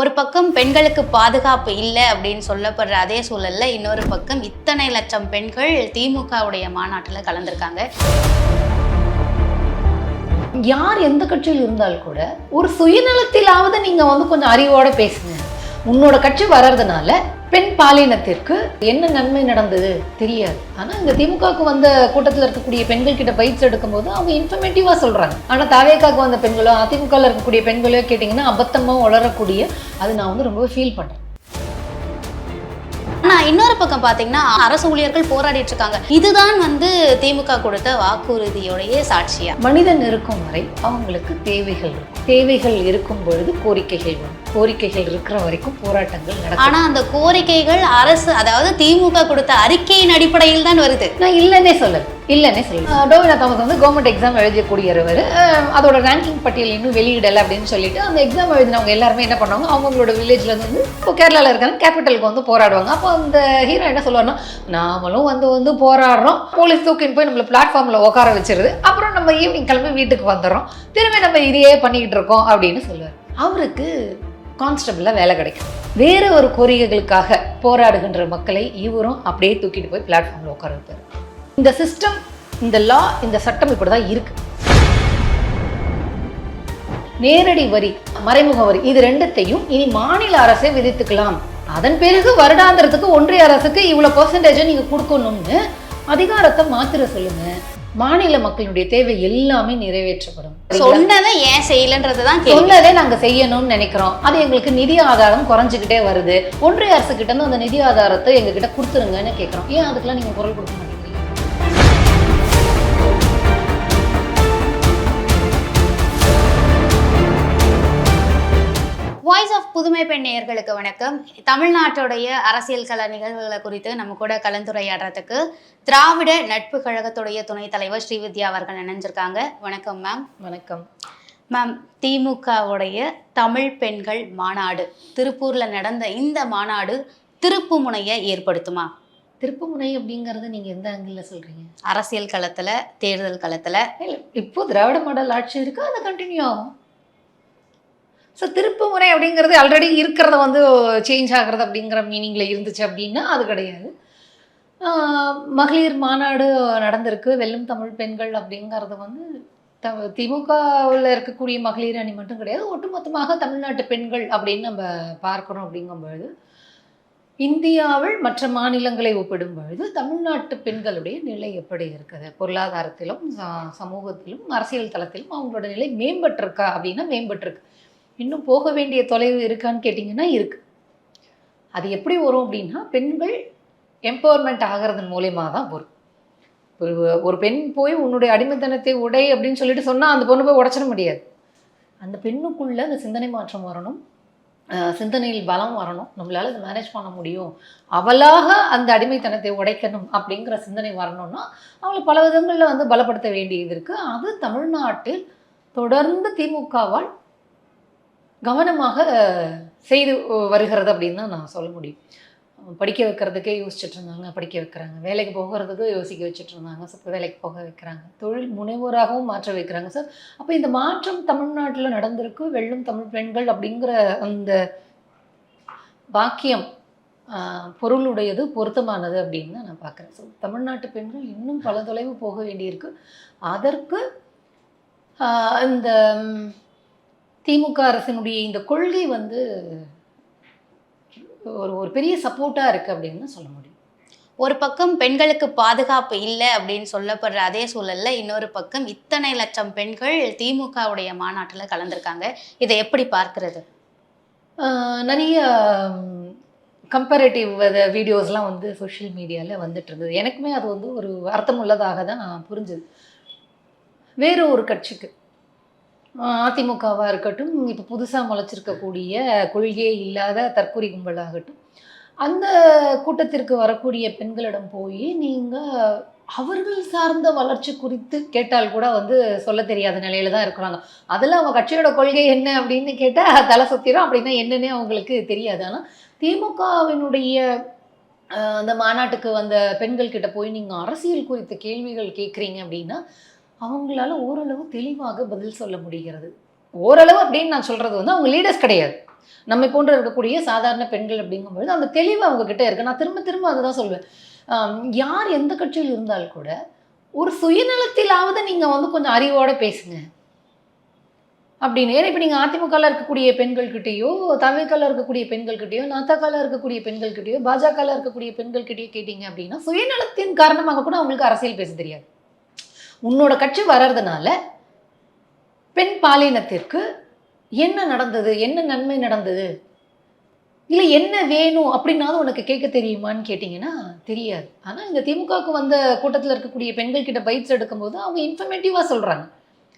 ஒரு பக்கம் பெண்களுக்கு பாதுகாப்பு இல்லை அப்படின்னு சொல்லப்படுற அதே சூழல்ல இன்னொரு பக்கம் இத்தனை லட்சம் பெண்கள் திமுகவுடைய மாநாட்டில் கலந்துருக்காங்க. யார் எந்த கட்சியில் இருந்தால் கூட ஒரு சுயநலத்திலாவது நீங்க வந்து கொஞ்சம் அறிவோட பேசுங்க. உன்னோட கட்சி வர்றதுனால பெண் பாலினத்திற்கு என்ன நன்மை நடந்தது? தெரியாது. ஆனா இந்த திமுகவுக்கு வந்த கூட்டத்தில் இருக்கக்கூடிய பெண்கள் கிட்ட பயிற்சி எடுக்கும்போது அவங்க இன்ஃபர்மேட்டிவா சொல்றாங்க. ஆனா தாவேக்காக்கு வந்த பெண்களோ அதிமுகவில் இருக்கக்கூடிய பெண்களோ கேட்டிங்கன்னா அபத்தமாக வளரக்கூடிய அது நான் வந்து ரொம்ப ஃபீல் பண்றேன். ஆனா இன்னொரு பக்கம் பாத்தீங்கன்னா அரசு ஊழியர்கள் போராடிட்டு இருக்காங்க இதுதான் வந்து திமுக கொடுத்த வாக்குறுதியோடைய சாட்சியா? மனிதன் இருக்கும் வரை அவங்களுக்கு தேவைகள் இருக்கும். தேவைகள் இருக்கும் பொழுது கோரிக்கைகள் வரும். கோரிக்கைகள் இருக்கிற வரைக்கும் போராட்டங்கள் நடக்கும். ஆனா அந்த கோரிக்கைகள் அரசு அதாவது திமுக கொடுத்த அறிக்கையின் அடிப்படையில் தான் வருது. நான் இல்லைன்னே சொல்லல. இல்லைன்னே சொல்லல டோவினா தாமஸ் வந்து கவர்மெண்ட் எக்ஸாம் எழுதக்கூடியவர். அதோட ரேங்கிங் பட்டியல் இன்னும் வெளியிடலை அப்படின்னு சொல்லிட்டு அந்த எக்ஸாம் எழுதினவங்க எல்லாருமே என்ன பண்ணுவாங்க அவங்களோட வில்லேஜில் வந்து இப்போ கேரளாவில் இருக்காங்க கேபிட்டலுக்கு வந்து போராடுவாங்க. அப்போ அந்த ஹீரோ என்ன சொல்லுவாருன்னா நாமளும் வந்து வந்து போராடுறோம். போலீஸ் தூக்கின்னு போய் நம்மளை பிளாட்ஃபார்மில் உட்கார வச்சிருது. அப்புறம் நம்ம ஈவினிங் கிளம்பி வீட்டுக்கு வந்துடுறோம். திரும்ப நம்ம இதையே பண்ணிக்கிட்டு இருக்கோம் அப்படின்னு சொல்லுவார். அவருக்கு கான்ஸ்டபிளாக வேலை கிடைக்கும். வேற ஒரு கோரிக்கைகளுக்காக போராடுகின்ற மக்களை இவரும் அப்படியே தூக்கிட்டு போய் பிளாட்ஃபார்மில் உட்கார வைப்பார். இந்த சிஸ்டம் இந்த லா இந்த சட்டம் இப்படி தான் இருக்கு. நேரடி வரி மறைமுக வரி இது ரெண்டுத்தையும் இனி மாநில அரசே விதித்துக்கலாம். அதன் பிறகு வருடாந்திரத்துக்கு ஒன்றிய அரசுக்கு இவ்வளவு பெர்சன்டேஜை நீங்க கொடுக்கணும்னு அதிகாரத்தை மாத்திர சொல்லுங்க. மாநில மக்களுடைய தேவை எல்லாமே நிறைவேற்றப்படும். சொன்னதை ஏன் செய்யலன்றது தான் சொன்னதே நாங்க செய்யணும்னு நினைக்கிறோம். அது எங்களுக்கு நிதி ஆதாரம் குறைஞ்சுக்கிட்டே வருது. ஒன்றிய அரசு கிட்ட இருந்து அந்த நிதி ஆதாரத்தை எங்க கிட்ட கொடுத்துருங்கன்னு கேட்கிறோம் ஏன் அதுக்கெல்லாம் நீங்க குரல் கொடுக்க மாட்டேங்கிறீங்க புதுமை பெண் நேயர்களுக்கு வணக்கம். தமிழ்நாட்டுடைய அரசியல் கல நிகழ்வுகளை குறித்து நம்ம கூட கலந்துரையாடுறதுக்கு திராவிட நட்பு கழகத்துடைய துணைத் தலைவர் ஸ்ரீவித்யா அவர்கள் இணைஞ்சிருக்காங்க. வணக்கம் மேம் வணக்கம். மேம் திமுகவுடைய தமிழ் பெண்கள் மாநாடு திருப்பூர்ல நடந்த இந்த மாநாடு திருப்பு முனையை ஏற்படுத்துமா? திருப்புமுனை அப்படிங்கறது நீங்க எந்த ஆங்கிள் சொல்றீங்க? அரசியல் களத்துல தேர்தல் களத்துல. இப்போ திராவிட மாடல் ஆட்சி இருக்கு? அது கண்டினியூ ஆகும். ஸோ திருப்புமுறை அப்படிங்கிறது ஆல்ரெடி இருக்கிறத வந்து சேஞ்ச் ஆகிறது அப்படிங்கிற மீனிங்கில் இருந்துச்சு அப்படின்னா அது கிடையாது. மகளிர் மாநாடு நடந்திருக்கு. வெல்லும் தமிழ் பெண்கள் அப்படிங்கிறது வந்து த திமுகவில் இருக்கக்கூடிய மகளிர் அணி மட்டும் கிடையாது. ஒட்டுமொத்தமாக தமிழ்நாட்டு பெண்கள் அப்படின்னு நம்ம பார்க்குறோம் அப்படிங்கும்பொழுது இந்தியாவில் மற்ற மாநிலங்களை ஒப்பிடும் பொழுது தமிழ்நாட்டு பெண்களுடைய நிலை எப்படி இருக்குது? பொருளாதாரத்திலும் சமூகத்திலும் அரசியல் தளத்திலும் அவங்களோட நிலை மேம்பட்டிருக்கா அப்படின்னா மேம்பட்டிருக்கு. இன்னும் போக வேண்டிய தொலைவு இருக்கான்னு கேட்டிங்கன்னா இருக்குது அது எப்படி வரும் அப்படின்னா பெண்கள் எம்பவர்மெண்ட் ஆகிறதன் மூலயமா தான் வரும். ஒரு ஒரு பெண் போய் உன்னுடைய அடிமைத்தனத்தை உடை அப்படின்னு சொல்லிட்டு சொன்னால் அந்த பொண்ணு போய் உடச்சிட முடியாது. அந்த பெண்ணுக்குள்ளே அந்த சிந்தனை மாற்றம் வரணும். சிந்தனையில் பலம் வரணும். நம்மளால் அதை மேனேஜ் பண்ண முடியும். அவளாக அந்த அடிமைத்தனத்தை உடைக்கணும் அப்படிங்கிற சிந்தனை வரணும்னா அவளை பல விதங்களில் வந்து பலப்படுத்த வேண்டியது இருக்குது அது தமிழ்நாட்டில் தொடர்ந்து திமுகவால் கவனமாக செய்து வருகிறது அப்படின்னு தான் நான் சொல்ல முடியும். படிக்க வைக்கிறதுக்கே யோசிச்சுட்டு இருந்தாங்க படிக்க வைக்கிறாங்க. வேலைக்கு போகிறதுக்கு யோசிக்க வச்சுட்டு இருந்தாங்க ஸோ இப்போ வேலைக்கு போக வைக்கிறாங்க. தொழில் முனைவோராகவும் மாற்ற வைக்கிறாங்க சார். அப்போ இந்த மாற்றம் தமிழ்நாட்டில் நடந்திருக்கு வெள்ளும் தமிழ் பெண்கள் அப்படிங்கிற அந்த வாக்கியம் பொருளுடையது பொருத்தமானது அப்படின்னு தான் நான் பார்க்குறேன். ஸோ தமிழ்நாட்டு பெண்கள் இன்னும் பல தொலைவு போக வேண்டியிருக்கு. அதற்கு இந்த திமுக அரசினுடைய இந்த கொள்கை வந்து ஒரு ஒரு பெரிய சப்போர்ட்டாக இருக்குது அப்படின்னு சொல்ல முடியும். ஒரு பக்கம் பெண்களுக்கு பாதுகாப்பு இல்லை அப்படின்னு சொல்லப்படுற அதே சூழல்ல இன்னொரு பக்கம் இத்தனை லட்சம் பெண்கள் திமுகவுடைய மாநாட்டுல கலந்துருக்காங்க. இதை எப்படி பார்க்கிறது? நிறைய கம்பேரேட்டிவ் வீடியோஸ்லாம் வந்து சோஷியல் மீடியாவில் வந்துட்டு இருந்தது. எனக்குமே அது வந்து ஒரு அர்த்தமுள்ளதாக தான் புரிஞ்சுது. வேறு ஒரு கட்சிக்கு. அதிமுகவாக இருக்கட்டும் இப்போ புதுசாக முளைச்சிருக்கக்கூடிய கொள்கையே இல்லாத தற்கொலை கும்பலாகட்டும் அந்த கூட்டத்திற்கு வரக்கூடிய பெண்களிடம் போய் நீங்கள் அவர்கள் சார்ந்த வளர்ச்சி குறித்து கேட்டால் கூட வந்து சொல்ல தெரியாத நிலையில தான் இருக்கிறாங்க. அதில் அவங்க கட்சியோட கொள்கை என்ன அப்படின்னு கேட்டால் தலை சுத்திரும் அப்படின்னா என்னன்னே அவங்களுக்கு தெரியாது. ஆனால் திமுகவினுடைய அந்த மாநாட்டுக்கு வந்த பெண்கள் கிட்ட போய் நீங்கள் அரசியல் குறித்த கேள்விகள் கேட்குறீங்க அப்படின்னா அவங்களால ஓரளவு தெளிவாக பதில் சொல்ல முடிகிறது. ஓரளவு அப்படின்னு நான் சொல்கிறது வந்து அவங்க லீடர்ஸ் கிடையாது. நம்மை போன்ற இருக்கக்கூடிய சாதாரண பெண்கள் அப்படிங்கும்பொழுது அந்த தெளிவு அவங்க கிட்டே இருக்கு. நான் திரும்ப திரும்ப அதுதான் சொல்வேன். யார் எந்த கட்சியில் இருந்தால் கூட ஒரு சுயநலத்திலாவது நீங்கள் வந்து கொஞ்சம் அறிவோடு பேசுங்க. அப்படின்னு. இப்போ நீங்கள் அதிமுகவில் இருக்கக்கூடிய பெண்கள்கிட்டேயோ தவிகல இருக்கக்கூடிய பெண்கள்கிட்டயோ நத்தகால இருக்கக்கூடிய பெண்கள்கிட்டயோ பாஜகவில் இருக்கக்கூடிய பெண்கள்கிட்டயோ கேட்டிங்க அப்படின்னா சுயநலத்தின் காரணமாக கூட அவங்களுக்கு அரசியல் பேச தெரியாது. உன்னோட கட்சி வர்றதுனால பெண் பாலினத்திற்கு என்ன நடந்தது? என்ன நன்மை நடந்தது? இல்லை என்ன வேணும் அப்படின்னாலும் உனக்கு கேட்க தெரியுமான்னு கேட்டிங்கன்னா தெரியாது. ஆனால் இந்த திமுகவுக்கு வந்த கூட்டத்தில் இருக்கக்கூடிய பெண்கள் கிட்ட பைட்ஸ் எடுக்கும்போது அவங்க இன்ஃபர்மேட்டிவாக சொல்கிறாங்க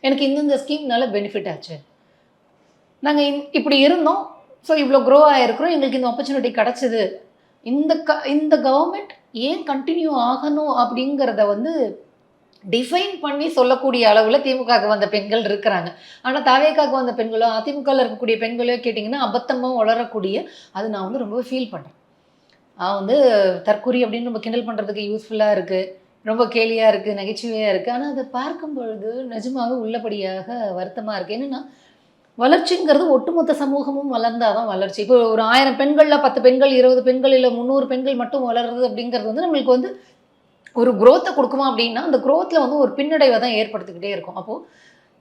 எனக்கு இந்தந்த ஸ்கீம்னால பெனிஃபிட் ஆச்சு. நாங்கள் இப்படி இருந்தோம். ஸோ இவ்வளோ க்ரோ ஆகிருக்கிறோம் எங்களுக்கு இந்த ஆப்பர்ச்சுனிட்டி கிடச்சிது. இந்த க இந்த கவர்மெண்ட் ஏன் கண்டினியூ ஆகணும் அப்படிங்கிறத வந்து டிஃபைன் பண்ணி சொல்லக்கூடிய அளவில் திமுகவுக்கு வந்த பெண்கள் இருக்கிறாங்க. ஆனால் தாவேக்காவுக்கு வந்த பெண்களோ அதிமுகவில் இருக்கக்கூடிய பெண்களோ கேட்டிங்கன்னா அபத்தமாக வளரக்கூடிய அது நான் வந்து ரொம்ப ஃபீல் பண்ணுறேன் நான் வந்து தற்கொலை அப்படின்னு நம்ம கிண்டல் பண்ணுறதுக்கு யூஸ்ஃபுல்லாக இருக்குது ரொம்ப கேலியாக இருக்குது நகைச்சுவையாக இருக்குது ஆனால் அதை பார்க்கும் பொழுது நிஜமாக உள்ளபடியாக வருத்தமாக இருக்குது என்னென்னா வளர்ச்சிங்கிறது ஒட்டுமொத்த சமூகமும் வளர்ந்தால் தான் வளர்ச்சி. இப்போ ஒரு ஆயிரம் பெண்களில் பத்து பெண்கள் இருபது பெண்கள் இல்லை முந்நூறு பெண்கள் மட்டும் வளருது அப்படிங்கிறது வந்து நம்மளுக்கு வந்து ஒரு குரோத்தை கொடுக்குமா அப்படின்னா அந்த குரோத்தில் வந்து ஒரு பின்னடைவை தான் ஏற்படுத்திக்கிட்டே இருக்கும். அப்போது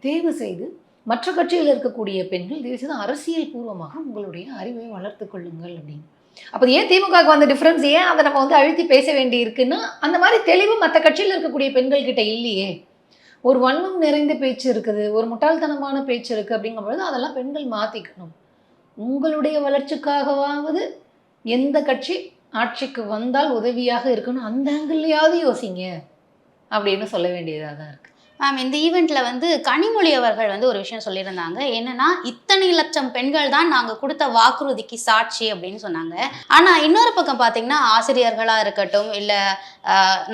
தேர்வு செய்து மற்ற கட்சியில் இருக்கக்கூடிய பெண்கள் தயவு செய்து அரசியல் பூர்வமாக உங்களுடைய அறிவை வளர்த்து கொள்ளுங்கள் அப்படின்னு. அப்போ ஏன் திமுகவுக்கு வந்த டிஃப்ரென்ஸ் ஏன் அதை நம்ம வந்து அழுத்தி பேச வேண்டி இருக்குன்னா அந்த மாதிரி தெளிவு மற்ற கட்சியில் இருக்கக்கூடிய பெண்கள் கிட்ட இல்லையே. ஒரு வன்மம் நிறைந்த பேச்சு இருக்குது ஒரு முட்டாள்தனமான பேச்சு இருக்குது அப்படிங்கும்பொழுது அதெல்லாம் பெண்கள் மாற்றிக்கணும் உங்களுடைய வளர்ச்சிக்காகவாவது எந்த கட்சி ஆட்சிக்கு வந்தால் உதவியாக இருக்கணும். அந்த ஆங்கிள்லையாவது யோசிங்க. அப்படின்னு சொல்ல வேண்டியதாக தான் இருக்குது மேம் இந்த ஈவெண்ட்டில் வந்து கனிமொழி அவர்கள் வந்து ஒரு விஷயம் சொல்லியிருந்தாங்க. என்னன்னா இத்தனை லட்சம் பெண்கள் தான் நாங்கள் கொடுத்த வாக்குறுதிக்கு சாட்சி அப்படின்னு சொன்னாங்க. ஆனால் இன்னொரு பக்கம் பார்த்தீங்கன்னா ஆசிரியர்களாக இருக்கட்டும் இல்லை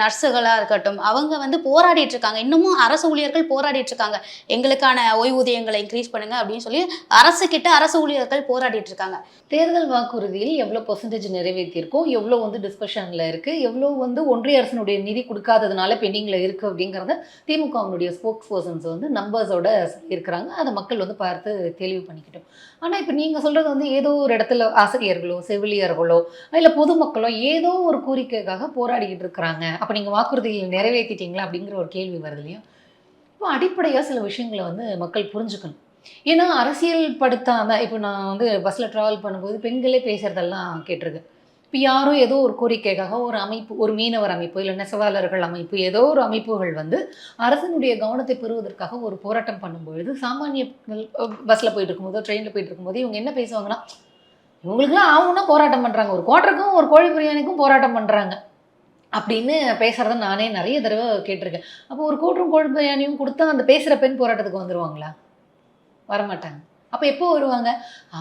நர்ஸுகளாக இருக்கட்டும் அவங்க வந்து போராடிட்டு இருக்காங்க. இன்னமும் அரசு ஊழியர்கள் போராடிட்டு இருக்காங்க. எங்களுக்கான ஓய்வூதியங்களை இன்க்ரீஸ் பண்ணுங்க அப்படின்னு சொல்லி அரசு கிட்ட அரசு ஊழியர்கள் போராடிட்டு இருக்காங்க. தேர்தல் வாக்குறுதியில் எவ்வளோ பர்சன்டேஜ் நிறைவேற்றியிருக்கோம்? எவ்வளோ வந்து டிஸ்கஷனில் இருக்குது எவ்வளோ வந்து ஒன்றிய அரசினுடைய நிதி கொடுக்காததுனால பெண்டிங்கில் இருக்குது அப்படிங்கிறத திமுகவினுடைய ஸ்போக்ஸ் பர்சன்ஸ் வந்து நம்பர்ஸோட சொல்லியிருக்கிறாங்க. அதை மக்கள் வந்து பார்த்து தெளிவு பண்ணிக்கிட்டோம். ஆனால் இப்போ நீங்கள் சொல்கிறது வந்து ஏதோ ஒரு இடத்துல ஆசிரியர்களோ செவிலியர்களோ இல்லை பொதுமக்களோ ஏதோ ஒரு கோரிக்கைக்காக போராடிக்கிட்டு இருக்கிறாங்க. அப்போ நீங்கள் வாக்குறுதிகள் நிறைவேற்றிட்டீங்களா அப்படிங்கிற ஒரு கேள்வி வருது இல்லையா? இப்போ அடிப்படையாக சில விஷயங்களை வந்து மக்கள் புரிஞ்சுக்கணும். ஏன்னா அரசியல் படுத்தாமல் இப்போ நான் வந்து பஸ்ஸில் ட்ராவல் பண்ணும்போது பெண்களே பேசுகிறதெல்லாம் கேட்டிருக்கேன் இப்போ யாரும் ஏதோ ஒரு கோரிக்கைக்காக ஒரு அமைப்பு ஒரு மீனவர் அமைப்பு இல்லை நெசவாளர்கள் அமைப்பு ஏதோ ஒரு அமைப்புகள் வந்து அரசனுடைய கவனத்தை பெறுவதற்காக ஒரு போராட்டம் பண்ணும்பொழுது சாமானிய பஸ்ஸில் போயிட்டு இருக்கும்போதோ ட்ரெயினில் போயிட்டு இருக்கும்போது இவங்க என்ன பேசுவாங்கன்னா இவங்களுக்குலாம் ஆகும்னா போராட்டம் பண்ணுறாங்க ஒரு கோட்டருக்கும் ஒரு கோழி பிரியாணிக்கும் போராட்டம் பண்ணுறாங்க அப்படின்னு பேசுகிறத நானே நிறைய தடவை கேட்டிருக்கேன். அப்போ ஒரு கோட்டரும் கோழி பிரியாணியும் கொடுத்தா அந்த பேசுகிற பெண் போராட்டத்துக்கு வந்துடுவாங்களா வரமாட்டாங்க. அப்போ எப்போ வருவாங்க?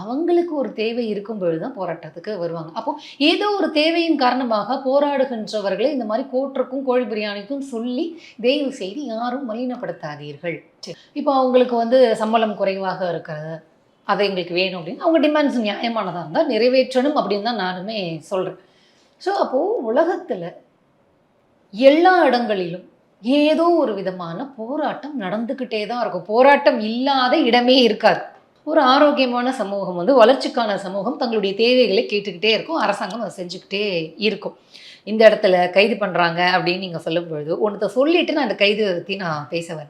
அவங்களுக்கு ஒரு தேவை இருக்கும் பொழுது தான் போராட்டத்துக்கு வருவாங்க. அப்போ ஏதோ ஒரு தேவையின் காரணமாக போராடுகின்றவர்களை இந்த மாதிரி கோட்டருக்கும் கோழி பிரியாணிக்கும் சொல்லி தயவு செய்து யாரும் மலினப்படுத்தாதீர்கள். சரி. இப்போ அவங்களுக்கு வந்து சம்பளம் குறைவாக இருக்கிறது. அதை எங்களுக்கு வேணும் அப்படின்னு அவங்க டிமாண்ட்ஸ் நியாயமானதாக இருந்தால் நிறைவேற்றணும் அப்படின்னு தான் நானுமே சொல்கிறேன் ஸோ அப்போது உலகத்தில் எல்லா இடங்களிலும் ஏதோ ஒரு விதமான போராட்டம் நடந்துக்கிட்டே தான் இருக்கும். போராட்டம் இல்லாத இடமே இருக்காது. ஒரு ஆரோக்கியமான சமூகம் வந்து வளர்ச்சிக்கான சமூகம் தங்களுடைய தேவைகளை கேட்டுக்கிட்டே இருக்கும் அரசாங்கம் அதை செஞ்சுக்கிட்டே இருக்கும். இந்த இடத்துல கைது பண்ணுறாங்க அப்படின்னு நீங்கள் சொல்லும் பொழுது ஒன்றத்தை சொல்லிட்டு நான் அந்த கைது பற்றி நான் பேசுவேன்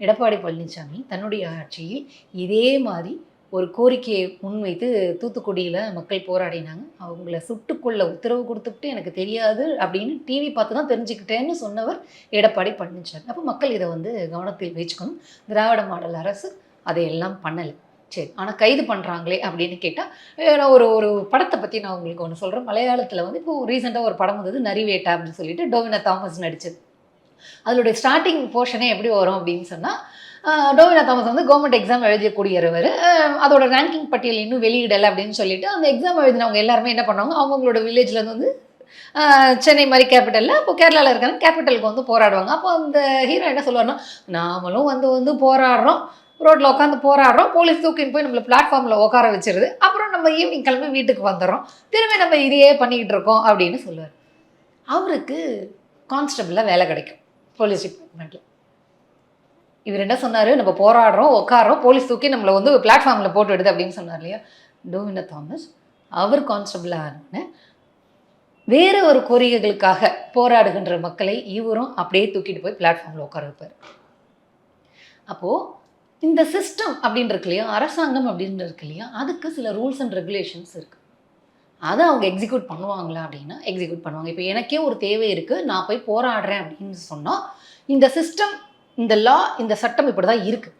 எடப்பாடி பழனிசாமி தன்னுடைய ஆட்சியில் இதே மாதிரி ஒரு கோரிக்கையை முன்வைத்து தூத்துக்குடியில் மக்கள் போராடினாங்க. அவங்கள சுட்டுக்கொள்ள உத்தரவு கொடுத்துக்கிட்டு எனக்கு தெரியாது அப்படின்னு டிவி பார்த்து தான் தெரிஞ்சுக்கிட்டேன்னு சொன்னவர் எடப்பாடி பழனிசாமி அப்போ மக்கள் இதை வந்து கவனத்தில் வச்சுக்கணும். திராவிட மாடல் அரசு அதையெல்லாம் பண்ணலை. சரி ஆனால் கைது பண்ணுறாங்களே அப்படின்னு கேட்டால் நான் ஒரு ஒரு படத்தை பற்றி நான் உங்களுக்கு ஒன்று சொல்கிறேன் மலையாளத்தில் வந்து இப்போ ரீசெண்டாக ஒரு படம் வந்தது நரிவேட்டா அப்படின்னு சொல்லிட்டு டோவினா தாமஸ் நடிச்சது. அதனுடைய ஸ்டார்டிங் போர்ஷனே எப்படி வரும் அப்படின்னு சொன்னால் டோவினா தாமஸ் வந்து கவர்மெண்ட் எக்ஸாம் எழுதக்கூடியவர். அதோட ரேங்கிங் பட்டியல் இன்னும் வெளியிடலை அப்படின்னு சொல்லிட்டு அந்த எக்ஸாம் எழுதினவங்க எல்லாருமே என்ன பண்ணுவாங்க அவங்களோட வில்லேஜ்லேருந்து வந்து சென்னை மாதிரி கேபிட்டலில் இப்போ கேரளாவில் இருக்காங்க கேபிட்டலுக்கு வந்து போராடுவாங்க. அப்போ அந்த ஹீரோ என்ன சொல்லுவாருன்னா நாமளும் வந்து வந்து போராடுறோம். ரோட்டில் உட்காந்து போராடுறோம். போலீஸ் தூக்கின்னு போய் நம்மளை பிளாட்ஃபார்மில் உட்கார வச்சிருது. அப்புறம் நம்ம ஈவினிங் கிளம்பி வீட்டுக்கு வந்துடுறோம். திரும்பி நம்ம இதையே பண்ணிக்கிட்டு இருக்கோம் அப்படின்னு சொல்லுவார். அவருக்கு கான்ஸ்டபிளாக வேலை கிடைக்கும். போலீஸ் டிபார்ட்மெண்ட்டில் இவர் என்ன சொன்னார்? நம்ம போராடுறோம் உட்காரோம் போலீஸ் தூக்கி நம்மளை வந்து பிளாட்ஃபார்மில் போட்டு விடுது அப்படின்னு சொன்னார் இல்லையா? டோவின தாமஸ்? அவர் கான்ஸ்டபிளாக ஆனோடனே வேறு ஒரு கோரிக்கைகளுக்காக போராடுகின்ற மக்களை இவரும் அப்படியே தூக்கிட்டு போய் பிளாட்ஃபார்மில் உட்கார வைப்பார். அப்போது இந்த சிஸ்டம் அப்படின்னு இருக்கு இல்லையா? அரசாங்கம் அப்படின்னு இருக்கு இல்லையா? அதுக்கு சில ரூல்ஸ் அண்ட் ரெகுலேஷன்ஸ் இருக்குது அதை அவங்க எக்ஸிக்யூட் பண்ணுவாங்களா அப்படின்னா எக்ஸிக்யூட் பண்ணுவாங்க. இப்போ எனக்கே ஒரு தேவை இருக்குது நான் போய் போராடுறேன் அப்படின்னு சொன்னால் இந்த சிஸ்டம் இந்த லா இந்த சட்டம் இப்படி தான் இருக்குது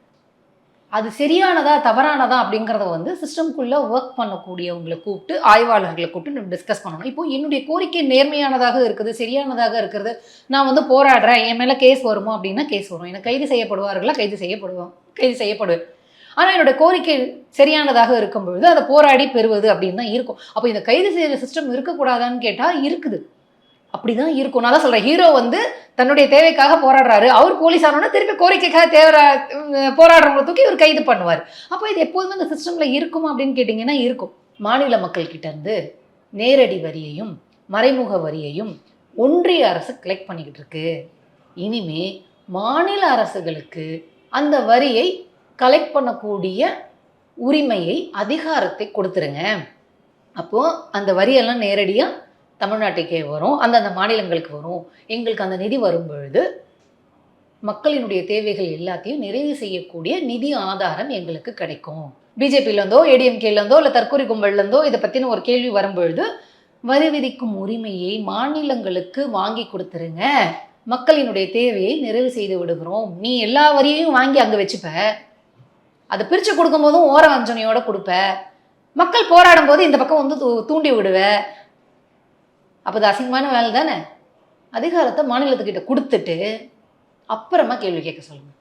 அது சரியானதா தவறானதா அப்படிங்கிறத வந்து சிஸ்டம்குள்ளே ஒர்க் பண்ணக்கூடியவங்களை கூப்பிட்டு ஆய்வாளர்களை கூப்பிட்டு நம்ம டிஸ்கஸ் பண்ணணும். இப்போ என்னுடைய கோரிக்கை நேர்மையானதாக இருக்குது சரியானதாக இருக்கிறது நான் வந்து போராடுறேன். என் மேலே கேஸ் வருமா அப்படின்னா கேஸ் வரும். எனக்கு கைது செய்யப்படுவார்களா? கைது செய்யப்படுவோம் கைது செய்யப்படுவேன் ஆனால் என்னோட கோரிக்கை சரியானதாக இருக்கும் பொழுது அதை போராடி பெறுவது அப்படின்னு தான் இருக்கும். அப்போ இந்த கைது செய்கிற சிஸ்டம் இருக்கக்கூடாதான்னு கேட்டால் இருக்குது. அப்படி தான் இருக்கும். நான் தான் சொல்கிறேன் ஹீரோ வந்து தன்னுடைய தேவைக்காக போராடுறாரு. அவர் போலீஸானோட திருப்பி கோரிக்கைக்காக தேவை போராடுறவங்களை தூக்கி இவர் கைது பண்ணுவார். அப்போ இது எப்போதுமே இந்த சிஸ்டமில் இருக்குமா அப்படின்னு கேட்டிங்கன்னா இருக்கும். மாநில மக்கள் நேரடி வரியையும் மறைமுக வரியையும் ஒன்றிய அரசு கலெக்ட் பண்ணிக்கிட்டு இருக்கு. இனிமே மாநில அரசுகளுக்கு அந்த வரியை கலெக்ட் பண்ணக்கூடிய உரிமையை அதிகாரத்தை கொடுத்துருங்க. அப்போது அந்த வரியெல்லாம் நேரடியாக தமிழ்நாட்டுக்கே வரும் அந்தந்த மாநிலங்களுக்கு வரும். எங்களுக்கு அந்த நிதி வரும் பொழுது மக்களினுடைய தேவைகள் எல்லாத்தையும் நிறைவு செய்யக்கூடிய நிதி ஆதாரம் எங்களுக்கு கிடைக்கும். பிஜேபியிலேருந்தோ ஏடிஎம்கேலேருந்தோ இல்லை தற்கொலை கும்பல்லேருந்தோ இதை பற்றின ஒரு கேள்வி வரும்பொழுது வரி விதிக்கும் உரிமையை மாநிலங்களுக்கு வாங்கி கொடுத்துருங்க. மக்களினுடைய தேவையை நிறைவு செய்து விடுகிறோம். நீ எல்லா வரியையும் வாங்கி அங்கே வச்சுப்ப. அதை பிரித்து கொடுக்கும்போதும் ஓர வஞ்சனையோட கொடுப்ப. மக்கள் போராடும் போது இந்த பக்கம் வந்து தூ- தூண்டி விடுவ. அப்போ அது அசிங்கமான வேலை தானே அதிகாரத்தை மாநிலத்துக்கிட்ட கொடுத்துட்டு அப்புறமா கேள்வி கேட்க சொல்லுங்கள்